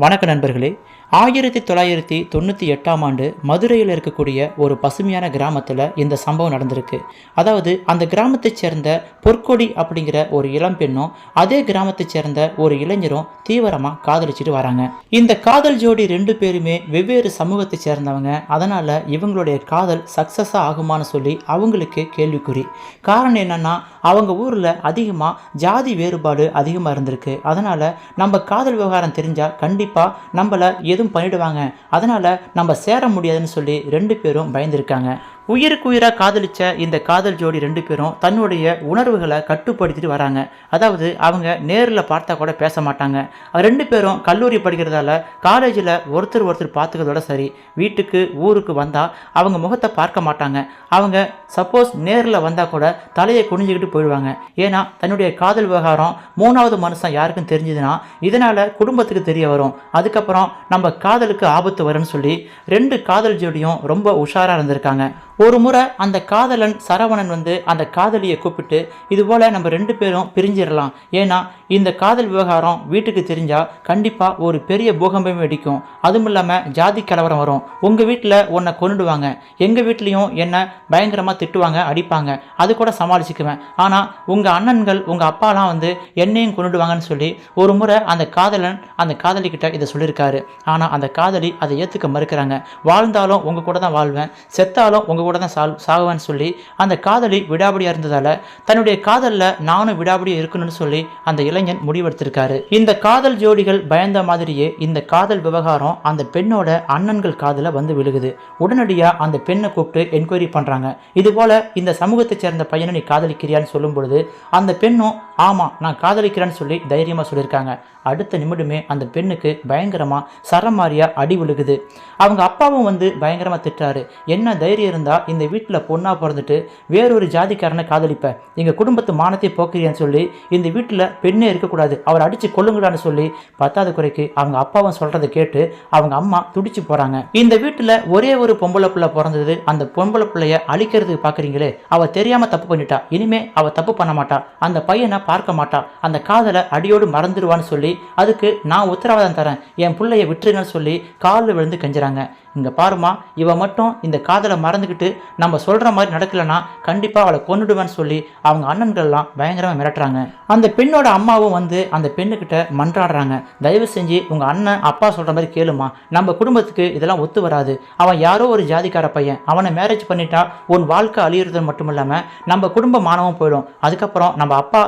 வணக்க நண்பர்களே. ஆயிரத்தி தொள்ளாயிரத்தி தொண்ணூற்றி எட்டாம் ஆண்டு மதுரையில் இருக்கக்கூடிய ஒரு பசுமையான கிராமத்தில் இந்த சம்பவம் நடந்திருக்கு. அதாவது அந்த கிராமத்தைச் சேர்ந்த பொற்கொடி அப்படிங்கிற ஒரு இளம்பெண்ணும் அதே கிராமத்தைச் சேர்ந்த ஒரு இளைஞரும் தீவிரமாக காதலிச்சுட்டு வராங்க. இந்த காதல் ஜோடி ரெண்டு பேருமே வெவ்வேறு சமூகத்தை சேர்ந்தவங்க. அதனால் இவங்களுடைய காதல் சக்ஸஸாக ஆகுமான்னு சொல்லி அவங்களுக்கு கேள்விக்குறி. காரணம் என்னன்னா அவங்க ஊரில் அதிகமாக ஜாதி வேறுபாடு அதிகமாக இருந்திருக்கு. அதனால் நம்ம காதல் விவகாரம் தெரிஞ்சால் கண்டிப்பாக நம்மளை எதுவும் பண்ணிடுவாங்க. அதனால் நம்ம சேர முடியாதுன்னு சொல்லி ரெண்டு பேரும் பயந்துருக்காங்க. உயிருக்கு உயிராக காதலிச்ச இந்த காதல் ஜோடி ரெண்டு பேரும் தன்னுடைய உணர்வுகளை கட்டுப்படுத்திட்டு வராங்க. அதாவது அவங்க நேரில் பார்த்தா கூட பேச மாட்டாங்க. ரெண்டு பேரும் கல்லூரி படிக்கிறதால காலேஜில் ஒருத்தர் ஒருத்தர் பார்த்துக்கிறதோட சரி. வீட்டுக்கு ஊருக்கு வந்தால் அவங்க முகத்தை பார்க்க மாட்டாங்க. அவங்க சப்போஸ் நேரில் வந்தால் கூட தலையை குனிஞ்சுக்கிட்டு போயிடுவாங்க. ஏன்னா தன்னுடைய காதல் விவகாரம் மூணாவது மனுஷன் யாருக்கும் தெரிஞ்சதுன்னா இதனால் குடும்பத்துக்கு தெரிய வரும். அதுக்கப்புறம் நம்ம காதலுக்கு ஆபத்து வரும்னு சொல்லி ரெண்டு காதல் ஜோடியும் ரொம்ப உஷாராக இருந்திருக்காங்க. ஒரு முறை அந்த காதலன் சரவணன் வந்து அந்த காதலியை கூப்பிட்டு இது போல் நம்ம ரெண்டு பேரும் பிரிஞ்சிடலாம். ஏன்னா இந்த காதல் விவகாரம் வீட்டுக்கு தெரிஞ்சால் கண்டிப்பாக ஒரு பெரிய பூகம்பம் வெடிக்கும். அதுவும் இல்லாமல் ஜாதி கலவரம் வரும். உங்கள் வீட்டில் உன்னை கொண்டுடுவாங்க எங்கள் வீட்லேயும் என்னை பயங்கரமாக திட்டுவாங்க அடிப்பாங்க. அது கூட சமாளிச்சுக்குவேன். ஆனால் உங்கள் அண்ணன்கள் உங்கள் அப்பாலாம் வந்து என்னையும் கொண்டுடுவாங்கன்னு சொல்லி ஒரு முறை அந்த காதலன் அந்த காதலிக்கிட்ட இதை சொல்லியிருக்காரு. ஆனால் அந்த காதலி அதை ஏற்றுக்க மறுக்கிறாங்க. வாழ்ந்தாலும் உங்கள் கூட தான் வாழ்வேன். செத்தாலும் உங்கள் கூட தான் சால் சாகுவேன்னு சொல்லி அந்த காதலி விடாபடியாக இருந்ததால் தன்னுடைய காதலில் நானும் விடாபடியாக இருக்கணும்னு சொல்லி அந்த இளைஞன் முடிவெடுத்திருக்காரு. இந்த காதல் ஜோடிகள் பயந்த மாதிரியே இந்த காதல் விவகாரம் அந்த பெண்ணோட அண்ணன்கள் காதில் வந்து விழுகுது. உடனடியாக அந்த பெண்ணை கூப்பிட்டு என்கொயரி பண்ணுறாங்க இதுபோல் இந்த சமூகத்தைச் சேர்ந்த பையனை நீ காதலிக்கிறியான்னு சொல்லும் பொழுது அந்த பெண்ணும் ஆமாம் நான் காதலிக்கிறேன்னு சொல்லி தைரியமாக சொல்லியிருக்காங்க. அடுத்த நிமிடமே அந்த பெண்ணுக்கு பயங்கரமாக சரமாரியாக அடி விழுகுது. அவங்க அப்பாவும் வந்து பயங்கரமாக திட்டாரு என்ன தைரியம் இருந்தால் இந்த வீட்டில் பொண்ணாக பிறந்துட்டு வேறொரு ஜாதிக்காரனை காதலிப்பேன் எங்கள் குடும்பத்து மானத்தை போக்குறியான்னு சொல்லி இந்த வீட்டில் பெண்ணே இருக்கக்கூடாது. அவர் அடித்து கொள்ளுங்கடான்னு சொல்லி பத்தாவது குறைக்கு அவங்க அப்பாவும் சொல்கிறத கேட்டு அவங்க அம்மா துடிச்சு போகிறாங்க இந்த வீட்டில் ஒரே ஒரு பொம்பளை பிள்ளை பிறந்தது. அந்த பொம்பளை பிள்ளைய அழிக்கிறதுக்கு பார்க்குறீங்களே அவள் தெரியாமல் தப்பு பண்ணிட்டா. இனிமே அவள் தப்பு பண்ண மாட்டா. அந்த பையனை பார்க்க மாட்டா. அந்த காதலை அடியோடு மறந்துடுவான்னு சொல்லி அதுக்கு நான் உத்தரவாதம் தரேன். என் பிள்ளைய விட்டுருங்கன்னு சொல்லி காலில் விழுந்து கெஞ்சுறாங்க. இங்கே பாருமா இவன் மட்டும் இந்த காதலை மறந்துக்கிட்டு நம்ம சொல்கிற மாதிரி நடக்கலைன்னா கண்டிப்பாக அவளை கொண்டுடுவேன்னு சொல்லி அவங்க அண்ணன்கள்லாம் பயங்கரமாக மிரட்டுறாங்க. அந்த பெண்ணோட அம்மாவும் வந்து அந்த பெண்ணுக்கிட்ட மன்றாடுறாங்க. தயவு செஞ்சு உங்கள் அண்ணன் அப்பா சொல்கிற மாதிரி கேளுமா நம்ம குடும்பத்துக்கு இதெல்லாம் ஒத்து வராது. அவன் யாரோ ஒரு ஜாதிக்கார பையன். அவனை மேரேஜ் பண்ணிட்டா உன் வாழ்க்கை அழியிறது மட்டும் இல்லாமல் நம்ம குடும்ப மாணவம் போயிடும். அதுக்கப்புறம் நம்ம அப்பா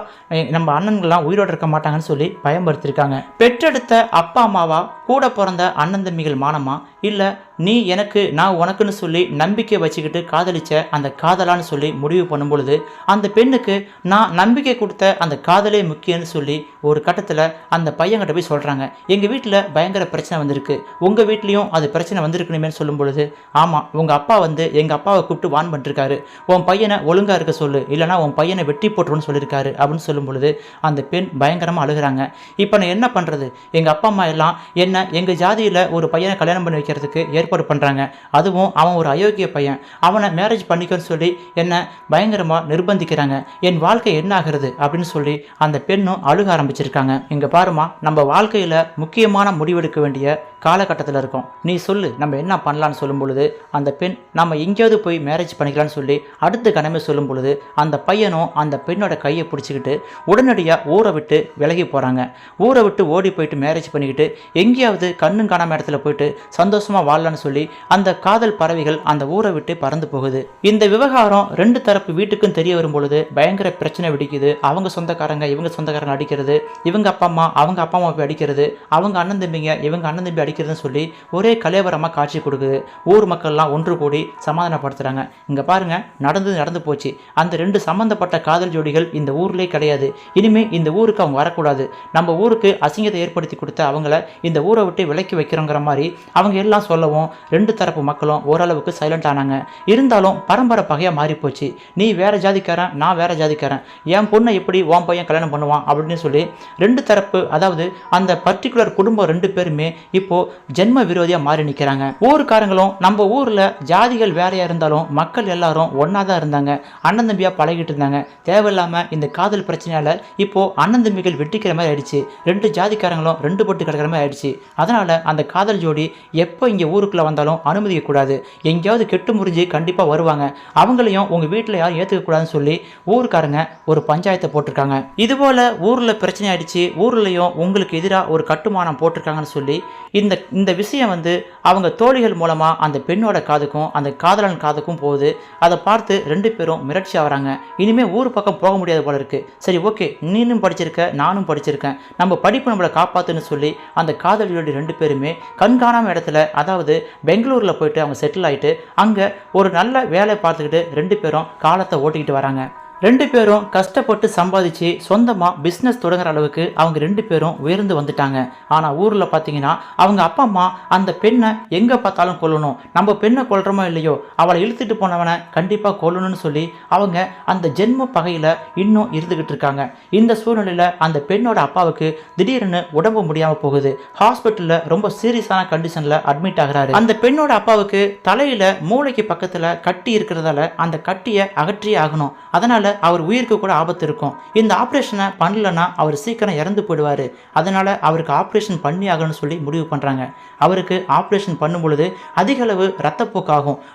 நம்ம அண்ணன்கள்லாம் உயிரோடு இருக்க மாட்டாங்கன்னு சொல்லி பயன்படுத்தியிருக்காங்க பெற்றெடுத்த அப்பா அம்மாவா கூட பிறந்த அண்ணன் தம்பிகள் மானமா இல்லை நீ எனக்கு நான் உனக்குன்னு சொல்லி நம்பிக்கை வச்சுக்கிட்டு காதலிச்ச அந்த காதலான்னு சொல்லி முடிவு பண்ணும் பொழுது அந்த பெண்ணுக்கு நான் நம்பிக்கை கொடுத்த அந்த காதலே முக்கியம்னு சொல்லி ஒரு கட்டத்தில் அந்த பையன்கிட்ட போய் சொல்கிறாங்க எங்கள் வீட்டில் பயங்கர பிரச்சனை வந்திருக்கு. உங்கள் வீட்லேயும் அது பிரச்சனை வந்திருக்கணுமே சொல்லும் பொழுது ஆமாம் உங்கள் அப்பா வந்து எங்கள் அப்பாவை கூப்பிட்டு வான் பண்ணிருக்காரு. உன் பையனை ஒழுங்காக இருக்க சொல்லு இல்லைனா உன் பையனை வெட்டி போட்டுருன்னு சொல்லியிருக்காரு அப்படின்னு சொல்லும் பொழுது அந்த பெண் பயங்கரமாக அழுகுறாங்க. இப்போ நான் என்ன பண்ணுறது எங்கள் அப்பா அம்மா எல்லாம் என்ன என்ன? எங்கள் ஜாதியில் ஒரு பையனை கல்யாணம் பண்ணி வைக்கிறதுக்கு ஏற்பாடு பண்ணுறாங்க அதுவும் அவன் ஒரு அயோக்கிய பையன். அவனை மேரேஜ் பண்ணிக்கன்னு சொல்லி என்னை பயங்கரமாக நிர்பந்திக்கிறாங்க. என் வாழ்க்கை என்ன ஆகிறது? அப்படின்னு சொல்லி அந்த பெண்ணும் அழுக ஆரம்பிச்சிருக்காங்க. இங்கே பாருமா நம்ம வாழ்க்கையில் முக்கியமான முடிவெடுக்க வேண்டிய காலகட்டத்தில் இருக்கோம். நீ சொல்லு நம்ம என்ன பண்ணலான்னு சொல்லும் பொழுது அந்த பெண் நம்ம எங்கேயாவது போய் மேரேஜ் பண்ணிக்கலாம்னு சொல்லி அடுத்த கணமே சொல்லும் பொழுது அந்த பையனும் அந்த பெண்ணோட கையை பிடிச்சிக்கிட்டு உடனடியாக ஊரை விட்டு விலகி போகிறாங்க ஊரை விட்டு ஓடி போயிட்டு மேரேஜ் பண்ணிக்கிட்டு எங்கேயாவது கண்ணும் காணாம இடத்துல போயிட்டு சந்தோஷமாக வாழலான்னு சொல்லி அந்த காதல் பறவைகள் அந்த ஊரை விட்டு பறந்து போகுது. இந்த விவகாரம் ரெண்டு தரப்பு வீட்டுக்கும் தெரிய வரும் பொழுது பயங்கர பிரச்சனை வெடிக்குது. அவங்க சொந்தக்காரங்க இவங்க சொந்தக்காரங்க அடிக்கிறது இவங்க அப்பா அம்மா அவங்க அப்பா அம்மா போய் அடிக்கிறது அவங்க அண்ணன் தம்பிங்க இவங்க அண்ணன் தம்பி அடிக்கிறதுன்னு சொல்லி ஒரே கலைவரமாக காட்சி கொடுக்குது. ஊர் மக்கள்லாம் ஒன்று கூடி சமாதானப்படுத்துகிறாங்க இங்கே பாருங்க நடந்தது நடந்து போச்சு. அந்த ரெண்டு சம்மந்தப்பட்ட காதல் ஜோடிகள் இந்த ஊர்லேயே கிடையாது. இனிமேல் இந்த ஊருக்கு அவங்க வரக்கூடாது. நம்ம ஊருக்கு அசிங்கத்தை ஏற்படுத்தி கொடுத்த அவங்கள இந்த ஊரை விட்டு விலக்கி வைக்கிறோங்கிற மாதிரி அவங்க எல்லாம் சொல்லவும் ரெண்டு தரப்பு மக்களும் ஓரளவுக்கு சைலண்ட் ஆனாங்க. இருந்தாலும் பரம்பரை பகையாக மாறிப்போச்சு. நீ வேறு ஜாதிக்காரன் நான் வேறு ஜாதிக்காரன். என் பொண்ணை எப்படி உன் பையன் கல்யாணம் பண்ணுவான் அப்படின்னு சொல்லி ரெண்டு தரப்பு அதாவது அந்த பர்டிகுலர் குடும்பம் ரெண்டு பேருமே இப்போ ஜென்ம விரோதியாக மாறி நிற்கிறாங்க ஊருக்காரங்களும் நம்ம ஊரில் ஜாதிகள் வேறையாக இருந்தாலும் மக்கள் எல்லாரும் ஒன்றா தான் இருந்தாங்க. அண்ணன் தம்பியாக பழகிட்டு இருந்தாங்க. தேவையில்லாமல் இந்த காதல் பிரச்சனையால் இப்போது அண்ணன் தம்பிகள் வெட்டிக்கிற மாதிரி ஆயிடுச்சு. ரெண்டு ஜாதிக்காரங்களும் ரெண்டு போட்டு கிடக்கிற மாதிரி ஆயிடுச்சு. அதனால் அந்த காதல் ஜோடி எப்போ இங்கே ஊருக்குள்ளே வந்தாலும் அனுமதிக்கக்கூடாது எங்கேயாவது கெட்டு முறிஞ்சு கண்டிப்பாக வருவாங்க. அவங்களையும் உங்கள் வீட்டில் யாரும் ஏற்றுக்கக்கூடாதுன்னு சொல்லி ஊருக்காரங்க ஒரு பஞ்சாயத்தை போட்டிருக்காங்க. இதுபோல் ஊரில் பிரச்சனை ஆயிடுச்சு. ஊர்லேயும் உங்களுக்கு எதிராக ஒரு கட்டுமானம் போட்டிருக்காங்கன்னு சொல்லி இந்த இந்த விஷயம் வந்து அவங்க தோழிகள் மூலமாக அந்த பெண்ணோட காதுக்கும் அந்த காதலன் காதுக்கும் போகுது. அதை பார்த்து ரெண்டு பேரும் மிரட்சி ஆகுறாங்க. இனிமேல் ஊர் பக்கம் போக முடியாது போல இருக்குது சரி ஓகே நீனும் படிச்சிருக்க நானும் படிச்சிருக்கேன். நம்ம படிப்பு நம்மளை காப்பாத்துன்னு சொல்லி அந்த காதலியோட ரெண்டு பேருமே கண்காணாம இடத்துல அதாவது பெங்களூரில் போயிட்டு அவங்க செட்டில் ஆகிட்டு அங்கே ஒரு நல்ல வேலை பார்த்துக்கிட்டு ரெண்டு பேரும் காலத்தை ஓட்டிக்கிட்டு வராங்க. ரெண்டு பேரும் கஷ்டப்பட்டு சம்பாதிச்சு சொந்தமாக பிஸ்னஸ் தொடங்குற அளவுக்கு அவங்க ரெண்டு பேரும் உயர்ந்து வந்துட்டாங்க. ஆனால் ஊரில் பார்த்தீங்கன்னா அவங்க அப்பா அம்மா அந்த பெண்ணை எங்கே பார்த்தாலும் கொல்லணும். நம்ம பெண்ணை கொல்றோமோ இல்லையோ அவளை இழுத்துட்டு போனவனை கண்டிப்பாக கொல்லணும்னு சொல்லி அவங்க அந்த ஜென்ம பகையில் இன்னும் இருந்துக்கிட்டு இருக்காங்க. இந்த சூழ்நிலையில் அந்த பெண்ணோட அப்பாவுக்கு திடீர்னு உடம்பு முடியாமல் போகுது. ஹாஸ்பிட்டலில் ரொம்ப சீரியஸான கண்டிஷனில் அட்மிட் ஆகிறாரு. அந்த பெண்ணோட அப்பாவுக்கு தலையில் மூளைக்கு பக்கத்தில் கட்டி இருக்கிறதால அந்த கட்டியை அகற்றியே ஆகணும். அதனால் அவர் உயிருக்கு கூட ஆபத்து இருக்கும். இந்த ஆப்ரேஷனை பண்ணலன்னா அவர் சீக்கிரம் இறந்து போயிடுவார். அதனால் அவருக்கு ஆப்ரேஷன் பண்ணி ஆகணும்னு சொல்லி முடிவு பண்ணுறாங்க அவருக்கு ஆப்ரேஷன் பண்ணும் பொழுது அதிக அளவு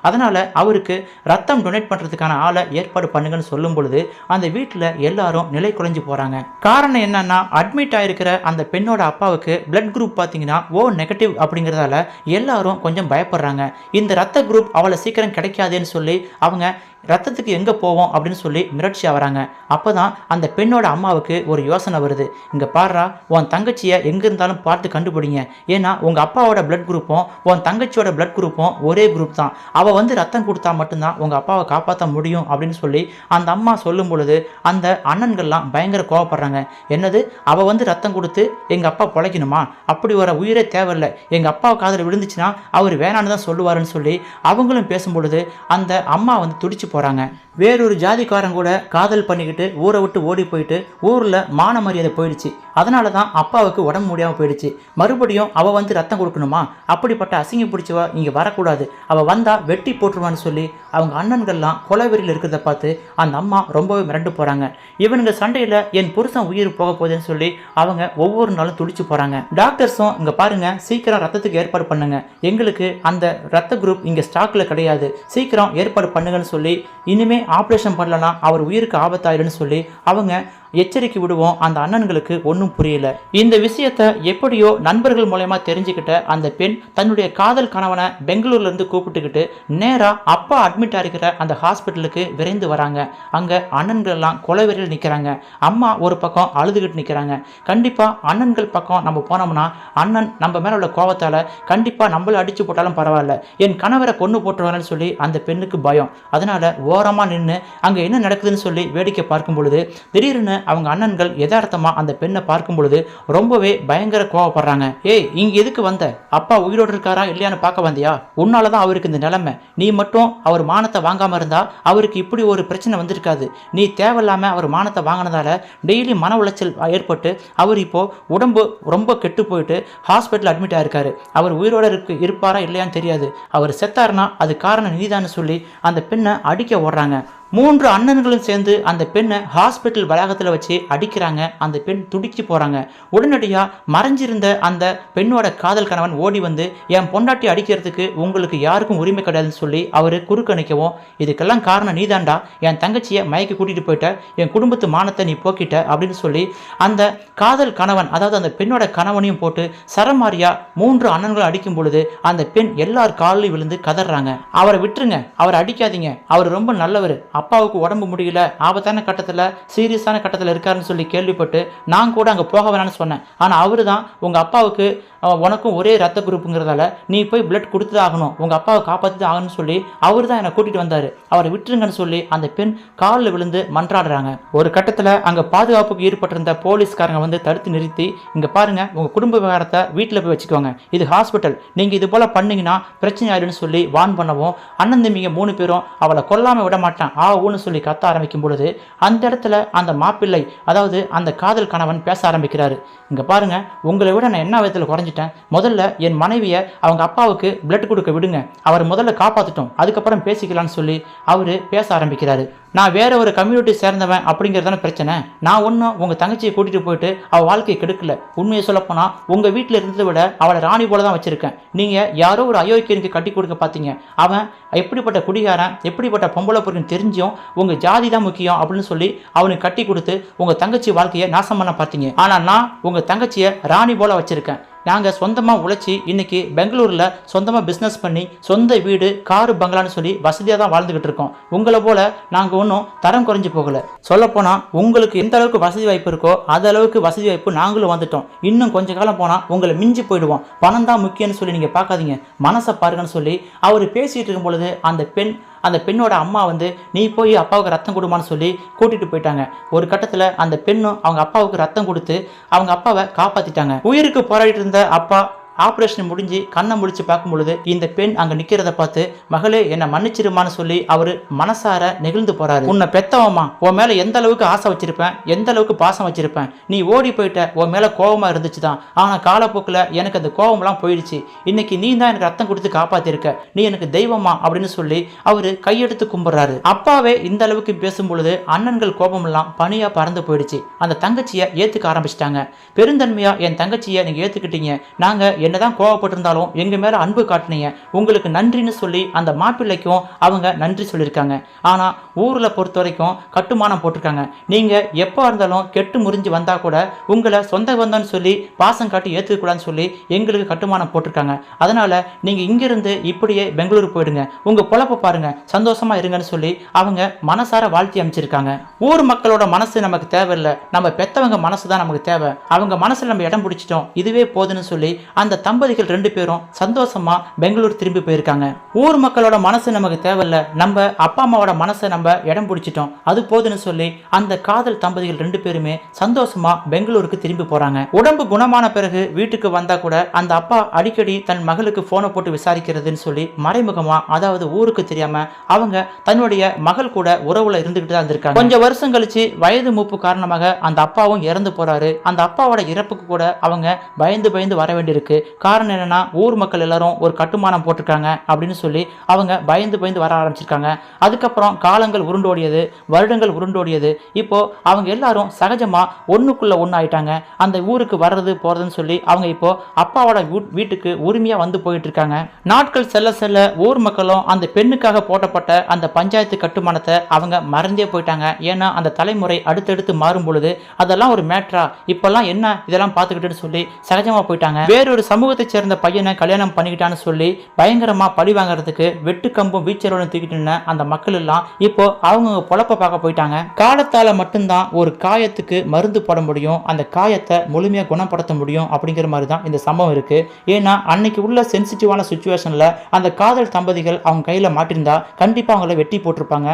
அதனால் அவருக்கு ரத்தம் டொனேட் பண்ணுறதுக்கான ஆளை ஏற்பாடு பண்ணுங்கன்னு சொல்லும் பொழுது அந்த வீட்டில் எல்லாரும் நிலை குறைஞ்சு போகிறாங்க காரணம் என்னன்னா அட்மிட் ஆயிருக்கிற அந்த பெண்ணோட அப்பாவுக்கு பிளட் குரூப் பார்த்தீங்கன்னா ஓ நெகட்டிவ் அப்படிங்கிறதால எல்லாரும் கொஞ்சம் பயப்படுறாங்க. இந்த ரத்த குரூப் அவளை சீக்கிரம் கிடைக்காதுன்னு சொல்லி அவங்க ரத்தத்துக்கு எங்கே போவோம் அப்படின்னு சொல்லி மிரட்சி ஆகிறாங்க அப்போ தான் அந்த பெண்ணோட அம்மாவுக்கு ஒரு யோசனை வருது. இங்கே பாடுறா உன் தங்கச்சியை எங்கே இருந்தாலும் பார்த்து கண்டுபிடிங்க. ஏன்னா உங்கள் அப்பாவோட பிளட் குரூப்பும் உன் தங்கச்சியோட பிளட் குரூப்பும் ஒரே குரூப் தான். அவள் வந்து ரத்தம் கொடுத்தா மட்டும்தான் உங்கள் அப்பாவை காப்பாற்ற முடியும் அப்படின்னு சொல்லி அந்த அம்மா சொல்லும் பொழுது அந்த அண்ணன்கள்லாம் பயங்கர கோவப்படுறாங்க. என்னது? அவள் வந்து ரத்தம் கொடுத்து எங்கள் அப்பா பொழைக்கணுமா? அப்படி வர உயிரே தேவையில்லை. எங்கள் அப்பா காதில் விழுந்துச்சுன்னா அவர் வேணான்னு தான் சொல்லுவாருன்னு சொல்லி அவங்களும் பேசும் பொழுது அந்த அம்மா வந்து துடிச்சு போகிறாங்க வேறொரு ஜாதிக்காரன் கூட காதல் பண்ணிக்கிட்டு ஊரை விட்டு ஓடி போயிட்டு ஊரில் மான மரியாதை போயிடுச்சு. அதனால தான் அப்பாவுக்கு உடம்பு முடியாமல் போயிடுச்சு. மறுபடியும் அவள் வந்து ரத்தம் கொடுக்கணுமா? அப்படிப்பட்ட அசிங்க பிடிச்சவ இங்கே வரக்கூடாது. அவள் வந்தால் வெட்டி போட்டுருவான்னு சொல்லி அவங்க அண்ணன்கள்லாம் கொலவெறியில் இருக்கிறத பார்த்து அந்த அம்மா ரொம்பவே மிரண்டு போகிறாங்க இவனுங்க சண்டையில் என் புருஷன் உயிர் போக போகுதுன்னு சொல்லி அவங்க ஒவ்வொரு நாளும் துடிச்சு போகிறாங்க டாக்டர்ஸும் இங்கே பாருங்க சீக்கிரம் ரத்தத்துக்கு ஏற்பாடு பண்ணுங்க. எங்களுக்கு அந்த ரத்த குரூப் இங்கே ஸ்டாக்கில் கிடையாது. சீக்கிரம் ஏற்பாடு பண்ணுங்கன்னு சொல்லி இனிமே ஆப்ரேஷன் பண்ணலனா அவர் உயிருக்கு ஆபத்தாயிருன்னு சொல்லி அவங்க எச்சரிக்கை விடுவோம். அந்த அண்ணன்களுக்கு ஒன்றும் புரியல. இந்த விஷயத்த எப்படியோ நண்பர்கள் மூலயமா தெரிஞ்சுக்கிட்ட அந்த பெண் தன்னுடைய காதல் கணவனை பெங்களூர்லேருந்து கூப்பிட்டுக்கிட்டு நேராக அப்பா அட்மிட் ஆகிருக்கிற அந்த ஹாஸ்பிட்டலுக்கு விரைந்து வராங்க. அங்கே அண்ணன்கள் எல்லாம் கொலைவெறியில் நிற்கிறாங்க அம்மா ஒரு பக்கம் அழுதுகிட்டு நிற்கிறாங்க கண்டிப்பாக அண்ணன்கள் பக்கம் நம்ம போனோம்னா அண்ணன் நம்ம மேலே உள்ள கோவத்தால் கண்டிப்பாக நம்மளை அடித்து போட்டாலும் பரவாயில்ல. என் கணவரை கொண்டு போட்டுருவாங்கன்னு சொல்லி அந்த பெண்ணுக்கு பயம். அதனால ஓரமாக நின்று அங்கே என்ன நடக்குதுன்னு சொல்லி வேடிக்கை பார்க்கும் பொழுது திடீர்னு அவங்க அண்ணன்கள் யதார்த்தமாக அந்த பெண்ணை பார்க்கும் பொழுது ரொம்பவே பயங்கர கோவப்படுறாங்க. ஏய் இங்க எதுக்கு வந்த? அப்பா உயிரோடு இருக்காரா? இல்லையான்னு பார்க்க வந்தியா? உன்னால தான் அவருக்கு இந்த நிலைமை. நீ மட்டும் அவர் மானத்தை வாங்காம இருந்தா அவருக்கு இப்படி ஒரு பிரச்சனை வந்திருக்காது. நீ தேவையில்லாம அவர் மானத்தை வாங்கினதால டெய்லி மன உளைச்சல் ஏற்பட்டு அவர் இப்போ உடம்பு ரொம்ப கெட்டு போயிட்டு ஹாஸ்பிட்டல் அட்மிட் ஆயிருக்காரு. அவர் உயிரோட இருக்கு இருப்பாரா இல்லையான்னு தெரியாது. அவர் செத்தாருன்னா அது காரணம் நீதான்னு சொல்லி அந்த பெண்ணை அடிக்க ஓடுறாங்க. மூன்று அண்ணன்களும் சேர்ந்து அந்த பெண்ணை ஹாஸ்பிட்டல் வளாகத்தில் வச்சு அடிக்கிறாங்க. அந்த பெண் துடிச்சு போகிறாங்க உடனடியாக மறைஞ்சிருந்த அந்த பெண்ணோட காதல் கணவன் ஓடி வந்து என் பொண்டாட்டி அடிக்கிறதுக்கு உங்களுக்கு யாருக்கும் உரிமை கிடையாதுன்னு சொல்லி அவர் குறுக்கணிக்கவும் இதுக்கெல்லாம் காரணம் நீதாண்டா என் தங்கச்சியை மயக்கி கூட்டிகிட்டு போயிட்ட. என் குடும்பத்து மானத்தை நீ போக்கிட்ட. அப்படின்னு சொல்லி அந்த காதல் கணவன் அதாவது அந்த பெண்ணோட கணவனையும் போட்டு சரமாரியா மூன்று அண்ணன்கள் அடிக்கும் பொழுது அந்த பெண் எல்லார் காலிலும் விழுந்து கதறாங்க. அவரை விட்டுருங்க. அவரை அடிக்காதீங்க. அவர் ரொம்ப நல்லவர். அப்பாவுக்கு உடம்பு முடியல ஆபத்தான கட்டத்தில் சீரியஸான கட்டத்தில் இருக்காருன்னு சொல்லி கேள்விப்பட்டு நான் கூட அங்கே போக வேணாம்னு சொன்னேன். ஆனால் அவர் தான் உங்கள் அப்பாவுக்கு உனக்கும் ஒரே ரத்த குரூப்புங்கிறதால நீ போய் பிளட் கொடுத்து தான் ஆகணும் உங்கள் அப்பாவை காப்பாற்றி தான் ஆகணும்னு சொல்லி அவர் தான் என்னை கூட்டிகிட்டு வந்தார். அவரை விட்டுருங்கன்னு சொல்லி அந்த பெண் காலில் விழுந்து மன்றாடுறாங்க. ஒரு கட்டத்தில் அங்கே பாதுகாப்புக்கு ஈடுபட்டிருந்த போலீஸ்காரங்க வந்து தடுத்து நிறுத்தி இங்கே பாருங்கள் உங்கள் குடும்ப விவகாரத்தை வீட்டில் போய் வச்சுக்கோங்க. இது ஹாஸ்பிட்டல் நீங்கள் இது போல் பண்ணிங்கன்னா பிரச்சனை ஆயிடுன்னு சொல்லி வான் பண்ணவும் அண்ணன் தம்பிங்க மூணு பேரும் அவளை கொல்லாமல் விட மாட்டான். ஊன்னு சொல்லி கத்த ஆரம்பிக்கும் பொழுது அந்த இடத்துல அந்த மாப்பிள்ளை அதாவது அந்த காதல் கணவன் பேச ஆரம்பிக்கிறாரு. இங்கே பாருங்க உங்களை விட நான் என்ன விதத்தில் குறைஞ்சிட்டேன்? முதல்ல என் மனைவியை அவங்க அப்பாவுக்கு பிளட் கொடுக்க விடுங்க. அவர் முதல்ல காப்பாற்றிட்டோம் அதுக்கப்புறம் பேசிக்கலாம்னு சொல்லி அவர் பேச ஆரம்பிக்கிறாரு. நான் வேற ஒரு கம்யூனிட்டி சேர்ந்தவன் அப்படிங்கிறதான பிரச்சனை. நான் ஒன்றும் உங்கள் தங்கச்சியை கூட்டிகிட்டு போயிட்டு அவள் வாழ்க்கையை கெடுக்கல. உண்மையை சொல்லப்போனால் உங்கள் வீட்டில் இருந்ததை விட அவளை ராணி போல தான் வச்சுருக்கேன். நீங்கள் யாரோ ஒரு அயோக்கியனுக்கு கட்டி கொடுக்க பார்த்தீங்க அவன் எப்படிப்பட்ட குடிகாரன் எப்படிப்பட்ட பொம்பளை பொருள்னு தெரிஞ்சும் உங்கள் ஜாதி தான் முக்கியம் அப்படின்னு சொல்லி அவனுக்கு கட்டி கொடுத்து உங்கள் தங்கச்சி வாழ்க்கையை நாசம் பண்ண பார்த்தீங்க ஆனால் நான் உங்கள் தங்கச்சியை ராணி போல வச்சுருக்கேன். நாங்கள் சொந்தமாக உழைச்சி இன்னைக்கு பெங்களூரில் சொந்தமாக பிஸ்னஸ் பண்ணி சொந்த வீடு காரு பங்களான்னு சொல்லி வசதியாக தான் வாழ்ந்துக்கிட்டு இருக்கோம். உங்களை போல் நாங்கள் ஒன்றும் தரம் குறைஞ்சு போகலை. சொல்லப்போனால் உங்களுக்கு எந்த அளவுக்கு வசதி வாய்ப்பு இருக்கோ அது அளவுக்கு வசதி வாய்ப்பு நாங்களும் வந்துட்டோம். இன்னும் கொஞ்ச காலம் போனால் உங்களை மிஞ்சி போயிடுவோம். பணம் தான் முக்கியம்னு சொல்லி நீங்கள் பார்க்காதீங்க. மனசை பாருங்கன்னு சொல்லி அவர் பேசிகிட்டு இருக்கும் பொழுது அந்த பெண் அந்த பெண்ணோட அம்மா வந்து நீ போய் அப்பாவுக்கு ரத்தம் கொடுமான்னு சொல்லி கூட்டிட்டு போயிட்டாங்க. ஒரு கட்டத்தில் அந்த பெண்ணும் அவங்க அப்பாவுக்கு ரத்தம் கொடுத்து அவங்க அப்பாவை காப்பாற்றிட்டாங்க உயிருக்கு போராடிட்டு இருந்த அப்பா ஆப்ரேஷன் முடிஞ்சு கண்ணை முடிச்சு பார்க்கும் பொழுது இந்த பெண் அங்கே நிக்கிறத பார்த்து மகளே என்னை மன்னிச்சிருமான்னு சொல்லி அவர் மனசார நெகிழ்ந்து போறாரு. உன்னை பெத்தவம்மா உன் மேலே எந்த அளவுக்கு ஆசை வச்சிருப்பேன் எந்த அளவுக்கு பாசம் வச்சிருப்பேன் நீ ஓடி போயிட்ட உன் மேலே கோபமாக இருந்துச்சு தான் ஆனால் காலப்போக்கில் எனக்கு அந்த கோபம்லாம் போயிடுச்சு. இன்னைக்கு நீ தான் எனக்கு ரத்தம் கொடுத்து காப்பாத்திருக்க. நீ எனக்கு தெய்வமா அப்படின்னு சொல்லி அவர் கையெடுத்து கும்பிட்றாரு. அப்பாவே இந்த அளவுக்கு பேசும் பொழுது அண்ணன்கள் கோபமெல்லாம் பனியாக பறந்து போயிடுச்சு. அந்த தங்கச்சியை ஏற்றுக்க ஆரம்பிச்சிட்டாங்க. பெருந்தன்மையா என் தங்கச்சியை நீங்கள் ஏற்றுக்கிட்டீங்க நாங்கள் என்னதான் கோவப்பட்டிருந்தாலும் எங்கள் மேலே அன்பு காட்டினீங்க. உங்களுக்கு நன்றின்னு சொல்லி அந்த மாப்பிள்ளைக்கும் அவங்க நன்றி சொல்லியிருக்காங்க. ஆனால் ஊரில் பொறுத்த வரைக்கும் கட்டுமானம் போட்டிருக்காங்க. நீங்கள் எப்போ இருந்தாலும் கெட்டு முறிஞ்சு வந்தால் கூட உங்களை சொந்த வந்தோன்னு சொல்லி பாசம் காட்டி ஏற்றுக்கூடாதுன்னு சொல்லி எங்களுக்கு கட்டுமானம் போட்டிருக்காங்க. அதனால் நீங்கள் இங்கிருந்து இப்படியே பெங்களூர் போயிடுங்க. உங்கள் பொழப்ப பாருங்க. சந்தோஷமா இருங்கன்னு சொல்லி அவங்க மனசார வாழ்த்தி அமைச்சிருக்காங்க. ஊர் மக்களோட மனசு நமக்கு தேவையில்லை. நம்ம பெத்தவங்க மனசு தான் நமக்கு தேவை. அவங்க மனசுல நம்ம இடம் பிடிச்சிட்டோம். இதுவே போதுன்னு சொல்லி அந்த தம்பதிகள் ரெண்டு பேரும் சந்தோஷமா பெங்களூர் திரும்பி போயிருக்காங்க. ஊர் மக்களோட மனசு நமக்கு தேவையில்ல. நம்ம அப்பா அம்மாவோட மனசை நம்ம இடம் பிடிச்சிட்டோம். அது போதுன்னு சொல்லி அந்த காதல் தம்பதிகள் ரெண்டு பேருமே சந்தோஷமா பெங்களூருக்கு திரும்பி போறாங்க. உடம்பு குணமான பிறகு வீட்டுக்கு வந்தா கூட அந்த அப்பா அடிக்கடி தன் மகளுக்கு போனை போட்டு விசாரிக்கிறதுன்னு சொல்லி மறைமுகமா அதாவது ஊருக்கு தெரியாம அவங்க தன்னுடைய மகள் கூட உறவுல இருந்துகிட்டு தான் இருந்திருக்காங்க. கொஞ்சம் வருஷம் கழிச்சு வயது மூப்பு காரணமாக அந்த அப்பாவும் இறந்து போறாரு. அந்த அப்பாவோட இறப்புக்கு கூட அவங்க பயந்து பயந்து வர வேண்டியிருக்கு. காரணம் என்னன்னா ஊர் மக்கள் எல்லாரும் ஒரு கட்டுமானம் போட்டிருக்காங்க அப்படின்னு சொல்லி அவங்க பயந்து பயந்து வர ஆரம்பிச்சிருக்காங்க. அதுக்கப்புறம் காலங்கள் உருண்டோடியது வருடங்கள் உருண்டோடியது. இப்போ அவங்க எல்லாரும் சகஜமா ஒன்றுக்குள்ளே ஒன்று ஆயிட்டாங்க அந்த ஊருக்கு வர்றது போறதுன்னு சொல்லி அவங்க இப்போ அப்பாவோட வீட்- வீட்டுக்கு உரிமையா வந்து போயிட்டு இருக்காங்க நாட்கள் செல்ல செல்ல ஊர் மக்களும் அந்த பெண்ணுக்காக போட்டப்பட்ட அந்த பஞ்சாயத்து கட்டுமானத்தை அவங்க மறந்தே போயிட்டாங்க. ஏன்னா அந்த தலைமுறை அடுத்தடுத்து மாறும் பொழுது அதெல்லாம் ஒரு மேட்ரா இப்பெல்லாம் என்ன இதெல்லாம் பார்த்துக்கிட்டுன்னு சொல்லி சகஜமா போயிட்டாங்க. வேறொரு சமூகத்தை சேர்ந்த பையனை கல்யாணம் பண்ணிக்கிட்டான்னு சொல்லி பயங்கரமாக பழி வாங்குறதுக்கு வெட்டுக்கம்பும் வீச்சரோடும் தூக்கிட்டு அந்த மக்கள் எல்லாம் இப்போ அவங்க பொழப்ப பார்க்க போயிட்டாங்க. காலத்தால் மட்டும்தான் ஒரு காயத்துக்கு மருந்து போட முடியும் அந்த காயத்தை முழுமையாக குணப்படுத்த முடியும் அப்படிங்கிற மாதிரி தான் இந்த சம்பவம் இருக்கு. ஏன்னா அன்னைக்கு உள்ள சென்சிட்டிவான சுச்சுவேஷனில் அந்த காதல் தம்பதிகள் அவங்க கையில் மாட்டிருந்தா கண்டிப்பாக அவங்கள வெட்டி போட்டிருப்பாங்க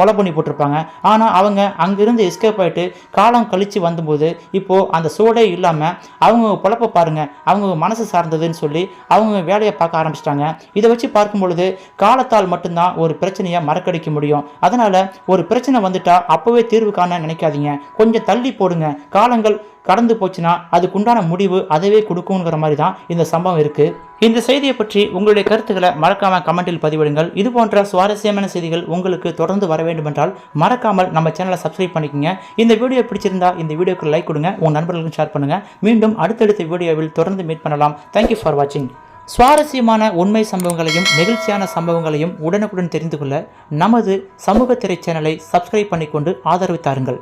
கொலை பண்ணி போட்டிருப்பாங்க. ஆனால் அவங்க அங்கிருந்து எஸ்கேப் ஆகிட்டு காலம் கழித்து வந்தபோது இப்போது அந்த சூடே இல்லாமல் அவங்க பொழப்ப பாருங்க அவங்க மனசு சார்ந்ததுன்னு சொல்லி அவங்க வேலையை பார்க்க ஆரம்பிச்சிட்டாங்க. இதை வச்சு பார்க்கும் பொழுது காலத்தால் மட்டும்தான் ஒரு பிரச்சனையை மறக்கடிக்க முடியும். அதனால ஒரு பிரச்சனை வந்துட்டா அப்பவே தீர்வு காண நினைக்காதீங்க. கொஞ்சம் தள்ளி போடுங்க. காலங்கள் கடந்து போச்சுன்னா அதுக்குண்டான முடிவு அதுவே கொடுக்குங்கிற மாதிரி தான் இந்த சம்பவம் இருக்கு. இந்த செய்தியை பற்றி உங்களுடைய கருத்துக்களை மறக்காம கமெண்டில் பதிவிடுங்கள். இது போன்ற சுவாரஸ்யமான செய்திகள் உங்களுக்கு தொடர்ந்து வர வேண்டும் என்றால் மறக்காமல் நம்ம சேனலை சப்ஸ்கிரைப் பண்ணிக்கங்க. இந்த வீடியோ பிடிச்சிருந்தா இந்த வீடியோக்கு லைக் கொடுங்க. உங்கள் நண்பர்களுக்கும் ஷேர் பண்ணுங்க. மீண்டும் அடுத்தடுத்த வீடியோவில் தொடர்ந்து மீட் பண்ணலாம். தேங்க்யூ ஃபார் வாட்சிங் சுவாரஸ்யமான உண்மை சம்பவங்களையும் நெகிழ்ச்சியான சம்பவங்களையும் உடனுக்குடன் தெரிந்து கொள்ள நமது சமூக திரை சேனலை சப்ஸ்கிரைப் பண்ணிக்கொண்டு ஆதரவு தாருங்கள்.